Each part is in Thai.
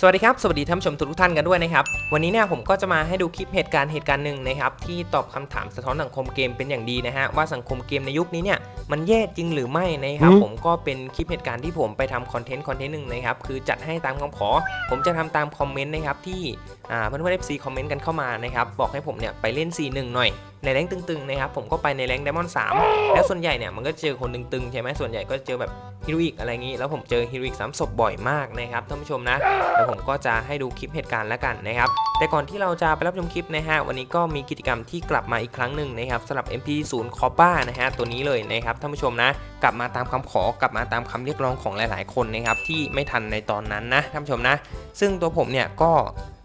สวัสดีครับ สวัสดีท่านผู้ชมทุกท่านกันด้วยนะครับ วันนี้เนี่ยผมก็จะมาให้ดูคลิปเหตุการณ์เหตุการณ์หนึ่งนะครับ ที่ตอบคำถามสะท้อนสังคมเกมเป็นอย่างดีนะฮะ ว่าสังคมเกมในยุคนี้เนี่ยมันแย่จริงหรือไม่นะครับอืมผมก็เป็นคลิปเหตุการณ์ที่ผมไปทำคอนเทนต์คอนเทนต์หนึ่งนะครับ คือจัดให้ตามคำขอ ผมจะทำตามคอมเมนต์นะครับที่อ่าเพื่อนๆ FC คอมเมนต์กันเข้ามานะครับบอกให้ผมเนี่ยไปเล่น4-1หน่อยในแรงตึงๆนะครับผมก็ไปในแรงไดมอนด์3แล้วส่วนใหญ่เนี่ยมันก็เจอคนตึงๆใช่ไหมส่วนใหญ่ก็เจอแบบฮิโรอิกอะไรงี้ แล้วผมเจอฮิโรอิกสามศพบ่อยมากนะครับท่านผู้ชมนะเดี๋ยวผมก็จะให้ดูคลิปเหตุการณ์แล้วกันนะครับ แต่ก่อนที่เราจะไปรับชมคลิปนะฮะวันนี้ก็มีกิจกรรมที่กลับมาอีกครั้งหนึ่งนะครับสำหรับ MP0 c o p a นะฮะตัวนี้เลยนะครับท่านผู้ชมนะ กลับมาตามคำขอกลับมาตามคำเรียกร้องของหลาย ๆ คนนะครับที่ไม่ทันในตอนนั้นนะท่านผู้ชมนะ ซึ่งตัวผมเนี่ยก็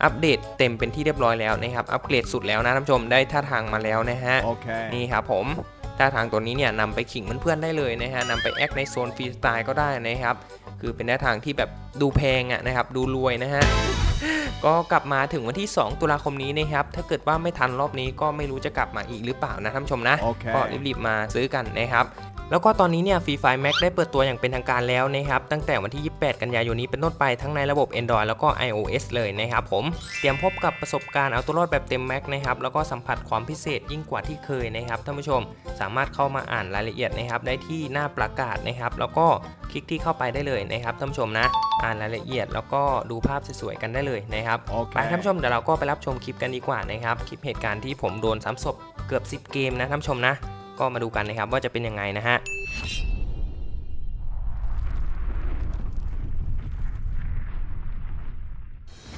อัปเดตเต็มเป็นที่เรียบร้อยแล้วนะครับอัปเกรดสุดแล้วนะท่านผู้ชมได้ท่าทางมาแล้วนะฮะ Okay. นี่ครับผมท่าทางตัวนี้เนี่ยนำไปขิงเพื่อนๆได้เลยนะฮะนำไปแอคในโซนฟรีสไตล์ก็ได้นะครับคือเป็นท่าทางที่แบบดูแพงอะนะครับดูรวยนะฮะ ก็กลับมาถึงวันที่ 2 ตุลาคมนี้นะครับ ถ้าเกิดว่าไม่ทันรอบนี้ก็ไม่รู้จะกลับมาอีกหรือเปล่านะท่านผู้ชมนะโอเคก็รีบๆมาซื้อกันนะครับ แล้วก็ตอนนี้เนี่ยฟรีไฟแม็กได้เปิดตัวอย่างเป็นทางการแล้วนะครับ ตั้งแต่วันที่ 28 กันยายนนี้เป็นต้นไปทั้งในระบบ Android แล้วก็ iOS เลยนะครับผม เตรียมพบกับประสบการณ์เอาตัวรอดแบบเต็มแม็กนะครับ แล้วก็สัมผัสความพิเศษยิ่งกว่าที่เคยนะครับท่านผู้ชม สามารถเข้ามาอ่านรายละเอียดนะครับได้ที่หน้าประกาศนะครับ แล้วก็คลิกที่เข้าไปได้เลยนะครับท่านผู้ชมนะ อ่านรายละเอียดแล้วก็ดูภาพสวยๆกันได้เลยนะครับไป Okay. ท่านผู้ชมเดี๋ยวเราก็ไปรับชมคลิปกันดีกว่านะครับ คลิปเหตุการณ์ที่ผมโดนซ้ำศพเกือบ 10 เกมนะท่านผู้ชมนะ ก็มาดูกันนะครับว่าจะเป็นยังไงนะฮะ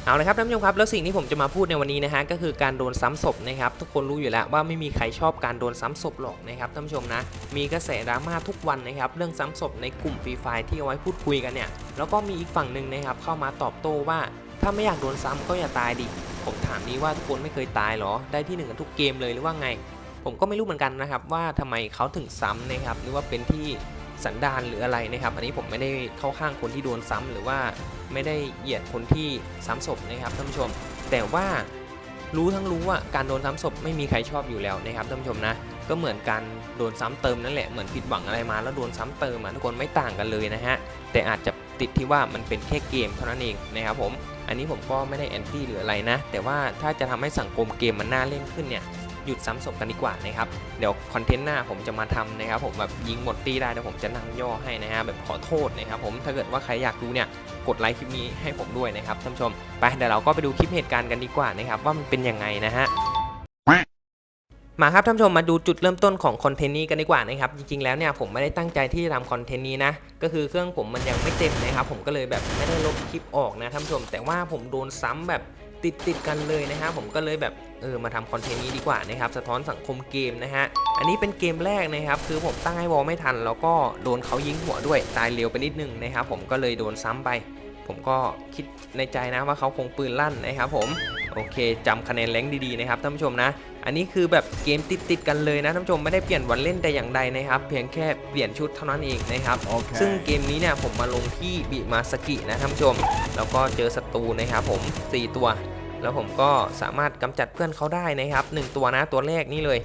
เอาเลยครับท่านผู้ชมครับแล้วสิ่งที่ผมจะมาพูดในวันนี้นะฮะก็คือการโดนซ้ำศพนะครับทุกคนรู้อยู่แล้วว่าไม่มีใครชอบการโดนซ้ำศพหรอกนะครับท่านผู้ชมนะมีกระแสดราม่าทุกวันนะครับเรื่องซ้ำศพในกลุ่มฟรีไฟที่เอาไว้พูดคุยกันเนี่ยแล้วก็มีอีกฝั่งหนึ่งนะครับเข้ามาตอบโต้ว่า ถ้าไม่อยากโดนซ้ำก็อย่าตายดิผมถามนี้ว่าทุกคนไม่เคยตายหรอได้ที่หนึ่งกันทุกเกมเลยหรือว่าไง ผมก็ไม่รู้เหมือนกันนะครับ ว่าทำไมเขาถึงซ้ำนะครับหรือว่าเป็นที่สันดานหรืออะไรนะครับ อันนี้ผมไม่ได้เข้าข้างคนที่โดนซ้ำหรือว่าไม่ได้เหยียดคนที่ซ้ำศพนะครับท่านผู้ชม แต่ว่ารู้ทั้งรู้ว่าการโดนซ้ำศพไม่มีใครชอบอยู่แล้วนะครับท่านผู้ชมนะก็เหมือนการโดนซ้ำเติมนั่นแหละเหมือนผิดหวังอะไรมาแล้วโดนซ้ำเติมทุกคนไม่ต่างกันเลยนะฮะแต่อาจจะติดที่ว่ามันเป็นแค่เกมเท่านั้นเองนะครับผมอันนี้ผมก็ไม่ได้แอนตี้หรืออะไรนะ แต่ว่าถ้าจะทำให้สังคมเกมมันน่าเล่นขึ้นเนี่ย หยุดซ้ำศพกันดีกว่านะครับ เดี๋ยวคอนเทนต์หน้าผมจะมาทำนะครับ ผมแบบยิงหมดตีได้เดี๋ยวผมจะนั่งย่อให้นะฮะแบบขอโทษนะครับผมถ้าเกิดว่าใครอยากดูเนี่ยกดไลค์คลิปนี้ให้ผมด้วยนะครับท่านผู้ชมไปเดี๋ยวเราก็ไปดูคลิปเหตุการณ์กันดีกว่านะครับว่ามันเป็นยังไงนะฮะมาครับท่านผู้ชมมาดูจุดเริ่มต้นของคอนเทนต์นี้กันดีกว่านะครับจริงๆแล้วเนี่ยผมไม่ได้ตั้งใจที่จะทำคอนเทนต์นี้นะก็คือเครื่องผมมันยังไม่เต็มนะครับผมก็เลยแบบไม่ได้ลบคลิปออกนะท่านผู้ชม แต่ว่าผมโดนซ้ำแบบติดติดๆกันเลยนะฮะผมก็เลยแบบ เออมาทำคอนเทนต์นี้ดีกว่านะครับสะท้อนสังคมเกมนะฮะอันนี้เป็นเกมแรกนะครับคือผมตั้งให้วอลไม่ทัน แล้วก็โดนเขายิงหัวด้วยตายเร็วไปนิดนึงนะครับผมก็เลยโดนซ้ำไป ผมก็คิดในใจนะว่าเขาคงปืนลั่นนะครับผมโอเคจำคะแนนแรงค์ดีๆนะครับท่านผู้ชมนะ อันนี้คือแบบเกมติดติดๆกันเลยนะท่านผู้ชมไม่ได้เปลี่ยนวันเล่นแต่อย่างใดนะครับ เพียงแค่เปลี่ยนชุดเท่านั้นเองนะครับ Okay. ซึ่งเกมนี้เนี่ยผมมาลงที่บิมาสกินะท่านผู้ชม แล้วก็เจอศัตรูนะครับผม 4 ตัว แล้วผมก็สามารถกำจัดเพื่อนเขาได้นะครับ 1 ตัวนะตัวแรกนี่เลย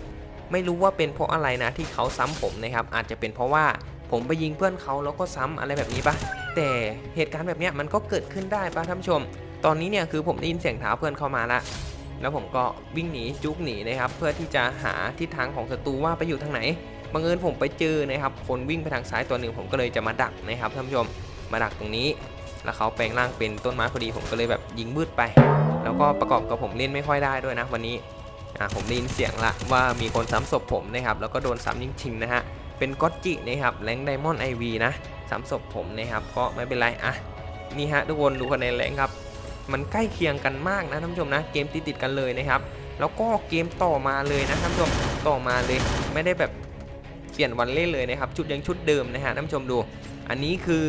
ไม่รู้ว่าเป็นเพราะอะไรนะที่เขาซ้ำผมนะครับ อาจจะเป็นเพราะว่าผมไปยิงเพื่อนเขาแล้วก็ซ้ำอะไรแบบนี้ปะแต่เหตุการณ์แบบเนี้ยมันก็เกิดขึ้นได้ปะท่านผู้ชม ตอนนี้เนี่ยคือผมได้ยินเสียงเท้าเพื่อนเข้ามาละแล้วผมก็วิ่งหนีจุกหนีนะครับ เพื่อที่จะหาทิศทางของศัตรูว่าไปอยู่ทางไหนบังเอิญผมไปเจอนะครับ คนวิ่งไปทางซ้ายตัวหนึ่งผมก็เลยจะมาดักนะครับท่านผู้ชมมาดักตรงนี้ แล้วเขาแปลงร่างเป็นต้นไม้พอดีผมก็เลยแบบยิงมืดไป ก็ประกอบกับผมเล่นไม่ค่อยได้ด้วยนะวันนี้อ่าผมได้ยินเสียงละว่ามีคนซ้ำศพผมนะครับแล้วก็โดนซ้ำจริงๆนะฮะเป็นก็อตจินะครับแรงไดมอนด์ไอวีนะซ้ำศพผมนะครับก็ไม่เป็นไรอะนี่ฮะทุกคนดูคะแนนแรงครับมันใกล้เคียงกันมากนะท่านผู้ชมนะเกมติดติดกันเลยนะครับแล้วก็เกมต่อมาเลยนะท่านผู้ชมต่อมาเลยไม่ได้แบบเปลี่ยนวันเล่นเลยนะครับชุดยังชุดเดิมนะฮะท่านผู้ชมดู อันนี้คือ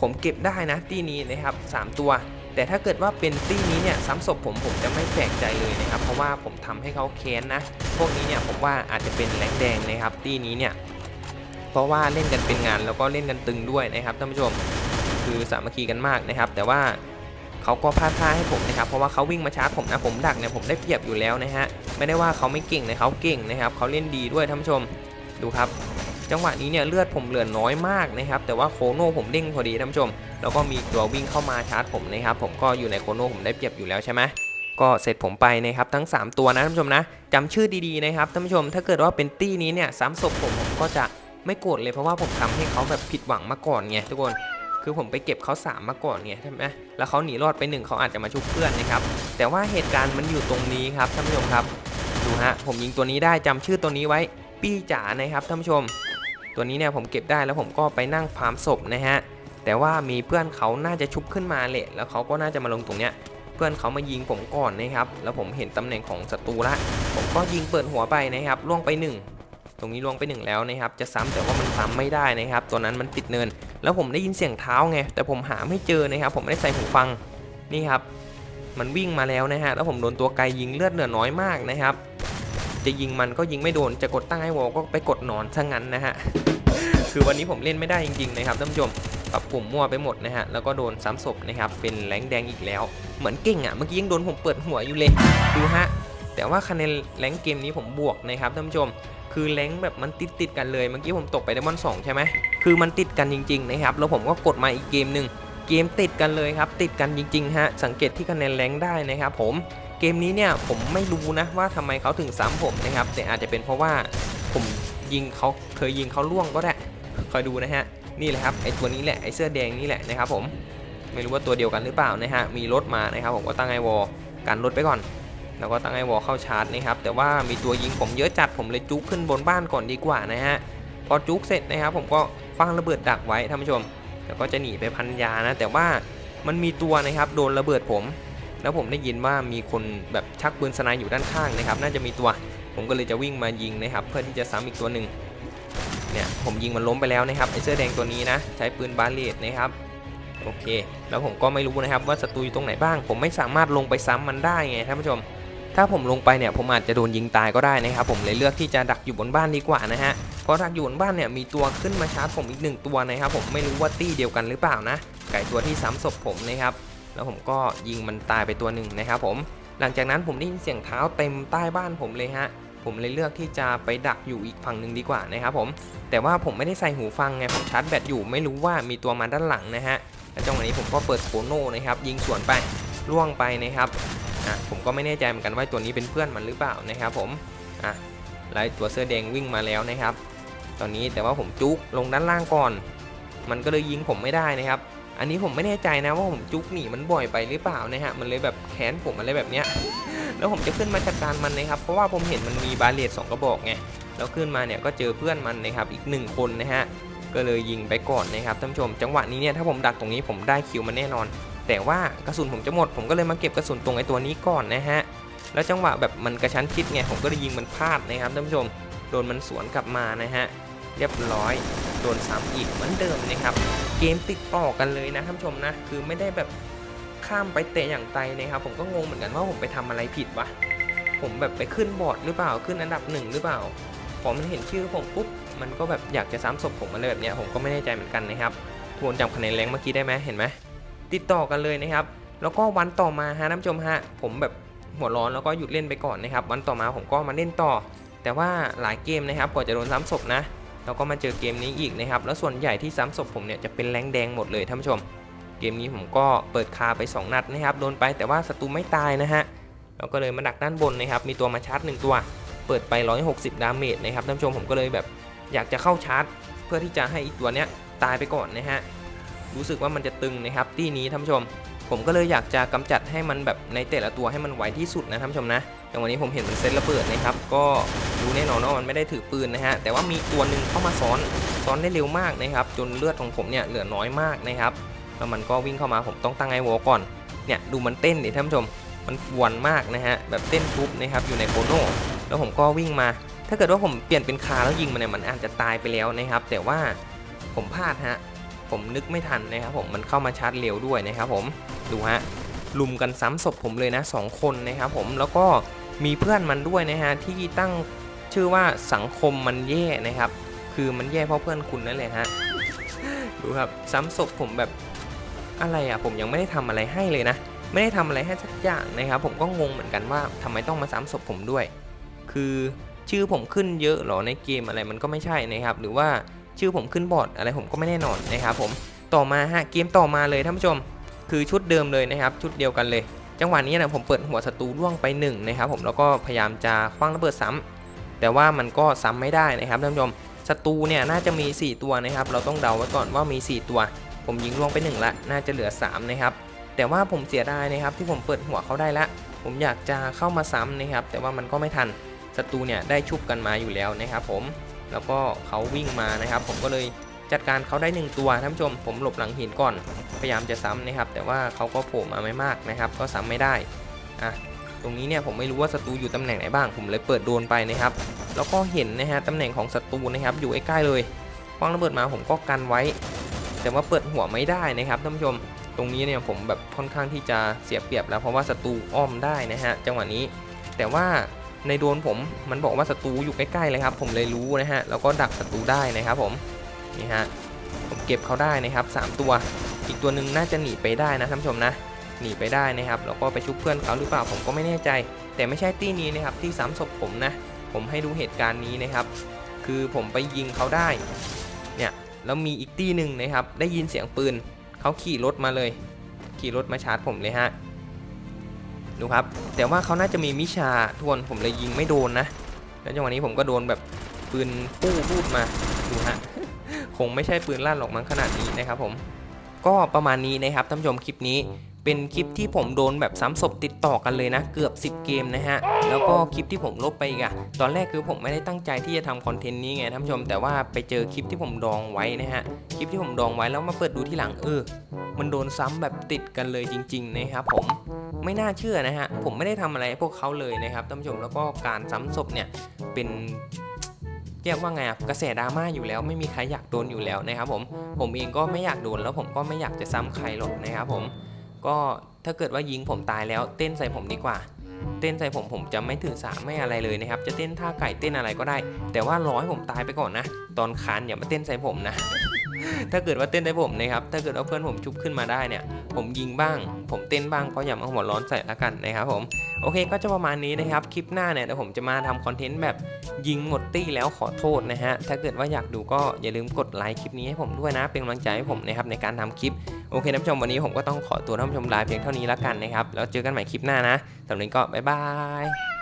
ผมเก็บได้นะตี้นี้นะครับสามตัว แต่ถ้าเกิดว่าเป็นตี้นี้เนี่ยซ้ำศพผมผมจะไม่แปลกใจเลยนะครับ เพราะว่าผมทำให้เขาแค้นนะ พวกนี้เนี่ยผมว่าอาจจะเป็นแรงแดงนะครับ ตี้นี้เนี่ย เพราะว่าเล่นกันเป็นงานแล้วก็เล่นกันตึงด้วยนะครับท่านผู้ชม คือสามัคคีกันมากนะครับ แต่ว่าเขาก็พลาดท่าให้ผมนะครับ เพราะว่าเขาวิ่งมาชาร์จผมนะผมดักเนี่ยผมได้เปรียบอยู่แล้วนะฮะ ไม่ได้ว่าเขาไม่เก่งนะเขาเก่งนะครับเขาเล่นดีด้วยท่านผู้ชม ดูครับ จังหวะนี้เนี่ยเลือดผมเหลือน้อยมากนะครับแต่ว่าโคโน่ผมเด้งพอดีท่านผู้ชม แล้วก็มีตัววิ่งเข้ามาชาร์จผมนะครับผมก็อยู่ในโคโน่ผมได้เปรียบอยู่แล้วใช่ไหมก็เสร็จผมไปนะครับทั้ง 3 ตัวนะท่านผู้ชมนะจำชื่อดีๆนะครับท่านผู้ชม ถ้าเกิดว่าเป็นตี้นี้เนี่ยซ้ำศพผมผมก็จะไม่โกรธเลยเพราะว่าผมทำให้เขาแบบผิดหวังมาก่อนไงทุกคนคือผมไปเก็บเขา3มาก่อนไงใช่ไหมแล้วเขาหนีรอดไปหนึ่งเขาอาจจะมาชุบเพื่อนนะครับแต่ว่าเหตุการณ์มันอยู่ตรงนี้ครับท่านผู้ชมครับดูฮะผมยิงตัวนี้ได้จำชื่อตัวนี้ไว้ปี้จ๋านะครับท่านผู้ชม ตัวนี้เนี่ยผมเก็บได้แล้วผมก็ไปนั่งฟาร์มศพนะฮะแต่ว่ามีเพื่อนเขาน่าจะชุบขึ้นมาแหละแล้วเขาก็น่าจะมาลงตรงเนี้ยเพื่อนเขามายิงผมก่อนนะครับแล้วผมเห็นตำแหน่งของศัตรูละผมก็ยิงเปิดหัวไปนะครับล่วงไปหนึ่งตรงนี้ล่วงไปหนึ่งแล้วนะครับจะซ้ำแต่ว่ามันซ้ำไม่ได้นะครับตัวนั้นมันติดเนิน แล้วผมได้ยินเสียงเท้าไงแต่ผมหาไม่เจอนะครับผมไม่ได้ใส่หูฟังนี่ครับมันวิ่งมาแล้วนะฮะแล้วผมโดนตัวไกลยิงเลือดเหลือน้อยมากนะครับ จะยิงมันก็ยิงไม่โดน จะกดตั้งไอ้วอลก็ไปกดนอนซะงั้นนะฮะ คือวันนี้ผมเล่นไม่ได้จริงๆนะครับท่านผู้ชมปรับปุ่มมั่วไปหมดนะฮะ แล้วก็โดนซ้ำศพนะครับ เป็นแรงแดงอีกแล้ว เหมือนเก่งอะ เมื่อกี้ยังโดนผมเปิดหัวอยู่เลย ดูฮะ แต่ว่าคะแนนแรงเกมนี้ผมบวกนะครับท่านผู้ชม คือแรงแบบมันติดติดกันเลย เมื่อกี้ผมตกไปไดมอนสองใช่ไหม คือมันติดกันจริงๆนะครับ แล้วผมก็กดมาอีกเกมหนึ่ง เกมติดกันเลยครับ ติดกันจริงๆฮะ สังเกตที่คะแนนแรงได้นะครับผม เกมนี้เนี่ยผมไม่รู้นะว่าทำไมเขาถึงซ้ำผมนะครับ แต่อาจจะเป็นเพราะว่าผมยิงเขาเคยยิงเขาล่วงก็ได้คอยดูนะฮะนี่แหละครับไอตัวนี้แหละไอเสื้อแดงนี่แหละนะครับผมไม่รู้ว่าตัวเดียวกันหรือเปล่านะฮะมีรถมานะครับ ผมก็ตั้งไอวอลกันรถไปก่อน แล้วก็ตั้งไอวอลเข้าชาร์จนะครับ แต่ว่ามีตัวยิงผมเยอะจัดผมเลยจุกขึ้นบนบ้านก่อนดีกว่านะฮะพอจุกเสร็จนะครับ ผมก็คว้างระเบิดดักไว้ท่านผู้ชม แล้วก็จะหนีไปพันยานะ แต่ว่ามันมีตัวนะครับโดนระเบิดผม แล้วผมได้ยินว่ามีคนแบบชักปืนสไนด์อยู่ด้านข้างนะครับ น่าจะมีตัว ผมก็เลยจะวิ่งมายิงนะครับ เพื่อที่จะซ้ำอีกตัวหนึ่งเนี่ยผมยิงมันล้มไปแล้วนะครับไอเสื้อแดงตัวนี้นะใช้ปืนบาเลตนะครับโอเค แล้วผมก็ไม่รู้นะครับว่าศัตรูอยู่ตรงไหนบ้าง ผมไม่สามารถลงไปซ้ำมันได้ไงท่านผู้ชม ถ้าผมลงไปเนี่ยผมอาจจะโดนยิงตายก็ได้นะครับ ผมเลยเลือกที่จะดักอยู่บนบ้านดีกว่านะฮะเพราะดักอยู่บนบ้านเนี่ยมีตัวขึ้นมาชาร์จผมอีกหนึ่งตัวนะครับผมไม่รู้ว่าตี้เดียวกันหรือเปล่านะไก่ตัวที่ซ้ำศพผมนะครับ แล้วผมก็ยิงมันตายไปตัวหนึ่งนะครับผม หลังจากนั้นผมได้ยินเสียงเท้าเต็มใต้บ้านผมเลยฮะ ผมเลยเลือกที่จะไปดักอยู่อีกฝั่งหนึ่งดีกว่านะครับผม แต่ว่าผมไม่ได้ใส่หูฟังไง ผมชาร์จแบตอยู่ไม่รู้ว่ามีตัวมาด้านหลังนะฮะ แล้วจังหวะนี้ผมก็เปิดโคโน่นะครับยิงสวนไปล่วงไปนะครับอะผมก็ไม่แน่ใจเหมือนกันว่าตัวนี้เป็นเพื่อนมันหรือเปล่านะครับผมอะแล้วตัวเสื้อแดงวิ่งมาแล้วนะครับ ตอนนี้แต่ว่าผมจุกลงด้านล่างก่อน มันก็เลยยิงผมไม่ได้นะครับ อันนี้ผมไม่แน่ใจนะว่าผมจุกหนีมันบ่อยไปหรือเปล่านะฮะ มันเลยแบบแค้นผมอะไรแบบเนี้ย แล้วผมจะขึ้นมาจัดการมันนะครับ เพราะว่าผมเห็นมันมีบาเลตสองกระบอกไง แล้วขึ้นมาเนี่ยก็เจอเพื่อนมันนะครับอีกหนึ่งคนนะฮะ ก็เลยยิงไปก่อนนะครับท่านผู้ชม จังหวะนี้เนี่ยถ้าผมดักตรงนี้ผมได้คิวมันแน่นอน แต่ว่ากระสุนผมจะหมด ผมก็เลยมาเก็บกระสุนตรงไอ้ตัวนี้ก่อนนะฮะ แล้วจังหวะแบบมันกระชั้นชิดไงผมก็เลยยิงมันพลาดนะครับท่านผู้ชม โดนมันสวนกลับมานะฮะ เรียบร้อย โดนซ้ำอีกเหมือนเดิมนะครับ เกมติดต่อกันเลยนะท่านผู้ชมนะ คือไม่ได้แบบข้ามไปเตะอย่างไตนะครับ ผมก็งงเหมือนกันว่าผมไปทำอะไรผิดวะผมแบบไปขึ้นบอร์ดหรือเปล่าขึ้นอันดับหนึ่งหรือเปล่าพอมันเห็นชื่อผมปุ๊บมันก็แบบอยากจะซ้ำศพผมอะไรแบบเนี้ยผมก็ไม่แน่ใจเหมือนกันนะครับทวนจำคะแนนแรงเมื่อกี้ได้ไหมเห็นไหมติดต่อกันเลยนะครับ แล้วก็วันต่อมาฮะท่านผู้ชมฮะผมแบบหัวร้อนแล้วก็หยุดเล่นไปก่อนนะครับ วันต่อมาผมก็มาเล่นต่อ แต่ว่าหลายเกมนะครับกว่าจะโดนซ้ำศพนะ แล้วก็มาเจอเกมนี้อีกนะครับ แล้วส่วนใหญ่ที่ซ้ำศพผมเนี่ยจะเป็นแรงแดงหมดเลยท่านผู้ชม เกมนี้ผมก็เปิดคาไป 2 นัดนะครับ โดนไปแต่ว่าศัตรูไม่ตายนะฮะเราก็เลยมาดักด้านบนนะครับ มีตัวมาชาร์จหนึ่งตัว เปิดไป 160 ดาเมจนะครับท่านผู้ชมผมก็เลยแบบอยากจะเข้าชาร์จ เพื่อที่จะให้อีกตัวเนี้ยตายไปก่อนนะฮะ รู้สึกว่ามันจะตึงนะครับที่นี้ท่านผู้ชม ผมก็เลยอยากจะกำจัดให้มันแบบในแต่ละตัวให้มันไวที่สุดนะท่านผู้ชมนะแต่างวันนี้ผมเห็นมันเซตระเบิดนะครับ ก็รู้แน่นอนว่ามันไม่ได้ถือปืนนะฮะ แต่ว่ามีตัวหนึ่งเข้ามาซ้อนซ้อนได้เร็วมากนะครับ จนเลือดของผมเนี่ยเหลือน้อยมากนะครับ แล้วมันก็วิ่งเข้ามาผมต้องตั้งไอวอก่อน เนี่ยดูมันเต้นดิท่านผู้ชม มันกวนมากนะฮะ แบบเต้นทุบนะครับอยู่ในโคโน่แล้วผมก็วิ่งมา ถ้าเกิดว่าผมเปลี่ยนเป็นคาแล้วยิงมันเนี่ยมันอาจจะตายไปแล้วนะครับ แต่ว่าผมพลาดฮะ ผมนึกไม่ทันนะครับผมมันเข้ามาชาร์จเร็วด้วยนะครับผมดูฮะลุมกันซ้ำศพผมเลยนะสองคนนะครับผมแล้วก็มีเพื่อนมันด้วยนะฮะที่ตั้งชื่อว่าสังคมมันแย่นะครับ คือมันแย่เพราะเพื่อนคุณนั่นแหละฮะดูครับซ้ำศพผมแบบอะไรอะผมยังไม่ได้ทำอะไรให้เลยนะ ไม่ได้ทำอะไรให้สักอย่างนะครับ ผมก็งงเหมือนกันว่าทำไมต้องมาซ้ำศพผมด้วย คือชื่อผมขึ้นเยอะหรอในเกมอะไรมันก็ไม่ใช่นะครับ หรือว่า ชื่อผมขึ้นบอร์ดอะไรผมก็ไม่แน่นอนนะครับผมต่อมาฮะเกมต่อมาเลยท่านผู้ชม คือชุดเดิมเลยนะครับ ชุดเดียวกันเลย จังหวะนี้นะผมเปิดหัวศัตรูร่วงไปหนึ่งนะครับผมแล้วก็พยายามจะคว้างระเบิดซ้ำแต่ว่ามันก็ซ้ำไม่ได้นะครับท่านผู้ชมศัตรูเนี่ยน่าจะมี 4 ตัวนะครับ เราต้องเดาไว้ก่อนว่ามี 4 ตัว ผมยิงล่วงไป1ละน่าจะเหลือ 3 นะครับ แต่ว่าผมเสียดายนะครับที่ผมเปิดหัวเขาได้ละ ผมอยากจะเข้ามาซ้ำนะครับ แต่ว่ามันก็ไม่ทันศัตรูเนี่ยได้ชุบกันมาอยู่แล้วนะครับผม แล้วก็เขาวิ่งมานะครับ ผมก็เลยจัดการเขาได้หนึ่งตัวท่านผู้ชม ผมหลบหลังหินก่อน พยายามจะซ้ำนะครับ แต่ว่าเขาก็โผล่มาไม่มากนะครับ ก็ซ้ำไม่ได้อะตรงนี้เนี่ยผมไม่รู้ว่าศัตรูอยู่ตำแหน่งไหนบ้าง ผมเลยเปิดโดนไปนะครับ แล้วก็เห็นนะฮะตำแหน่งของศัตรูนะครับ อยู่ใกล้ๆเลยคว้างระเบิดมาผมก็กันไว้ แต่ว่าเปิดหัวไม่ได้นะครับท่านผู้ชม ตรงนี้เนี่ยผมแบบค่อนข้างที่จะเสียเปรียบแล้วเพราะว่าศัตรูอ้อมได้นะฮะจังหวะนี้ แต่ว่า ในโดนผมมันบอกว่าศัตรูอยู่ใกล้ๆเลยครับ ผมเลยรู้นะฮะแล้วก็ดักศัตรูได้นะครับผมนี่ฮะผมเก็บเขาได้นะครับสามตัว อีกตัวหนึ่งน่าจะหนีไปได้นะท่านผู้ชมนะหนีไปได้นะครับแล้วก็ไปชุบเพื่อนเขาหรือเปล่าผมก็ไม่แน่ใจ แต่ไม่ใช่ตี้นี้นะครับที่ซ้ำศพผมนะผมให้ดูเหตุการณ์นี้นะครับ คือผมไปยิงเขาได้เนี่ยแล้วมีอีกตี้หนึ่งนะครับ ได้ยินเสียงปืนเขาขี่รถมาเลย ขี่รถมาชาร์จผมเลยฮะ ดูครับ แต่ว่าเขาน่าจะมีมิชาทวนผมเลยยิงไม่โดนนะ แล้วจังหวะนี้ผมก็โดนแบบปืนฟู่พูดมาดูฮะคงไม่ใช่ปืนลั่นหรอกมั้งขนาดนี้นะครับผม ก็ประมาณนี้นะครับท่านผู้ชมคลิปนี้ เป็นคลิปที่ผมโดนแบบซ้ำศพติดต่อกันเลยนะ เกือบ 10 เกมนะฮะ แล้วก็คลิปที่ผมลบไปอีกอะตอนแรกคือผมไม่ได้ตั้งใจที่จะทำคอนเทนต์นี้ไงท่านผู้ชม แต่ว่าไปเจอคลิปที่ผมดองไว้นะฮะ คลิปที่ผมดองไว้แล้วมาเปิดดูที่หลังเออ มันโดนซ้ำแบบติดกันเลยจริง ๆ นะครับผมไม่น่าเชื่อนะฮะ ผมไม่ได้ทำอะไรพวกเขาเลยนะครับท่านผู้ชมแล้วก็การซ้ำศพเนี่ยเป็นเรียกว่าไงอะกระแสดราม่าอยู่แล้วไม่มีใครอยากโดนอยู่แล้วนะครับผมผมเองก็ไม่อยากโดนแล้วผมก็ไม่อยากจะซ้ำใครหรอกนะครับผม ก็ถ้าเกิดว่ายิงผมตายแล้วเต้นใส่ผมดีกว่า เต้นใส่ผมผมจะไม่ถือสาไม่อะไรเลยนะครับ จะเต้นท่าไก่เต้นอะไรก็ได้ แต่ว่ารอให้ผมตายไปก่อนนะ ตอนคานอย่ามาเต้นใส่ผมนะ ถ้าเกิดว่าเต้นใส่ผมนะครับ ถ้าเกิดว่าเพื่อนผมชุบขึ้นมาได้เนี่ย ผมยิงบ้าง ผมเต้นบ้างก็อย่ามาหัวร้อนใส่ละกันนะครับผม โอเคก็จะประมาณนี้นะครับ คลิปหน้าเนี่ยเดี๋ยวผมจะมาทำคอนเทนต์แบบยิงหมดตี้แล้วขอโทษนะฮะ ถ้าเกิดว่าอยากดูก็อย่าลืมกดไลค์คลิปนี้ให้ผมด้วยนะ เป็นกำลังใจให้ผมนะครับในการทำคลิป โอเคท่านผู้ชมวันนี้ผมก็ต้องขอตัวท่านผู้ชมลาเพียงเท่านี้แล้วกันนะครับ แล้วเจอกันใหม่คลิปหน้านะสำหรับนนี้ก็บ๊ายบาย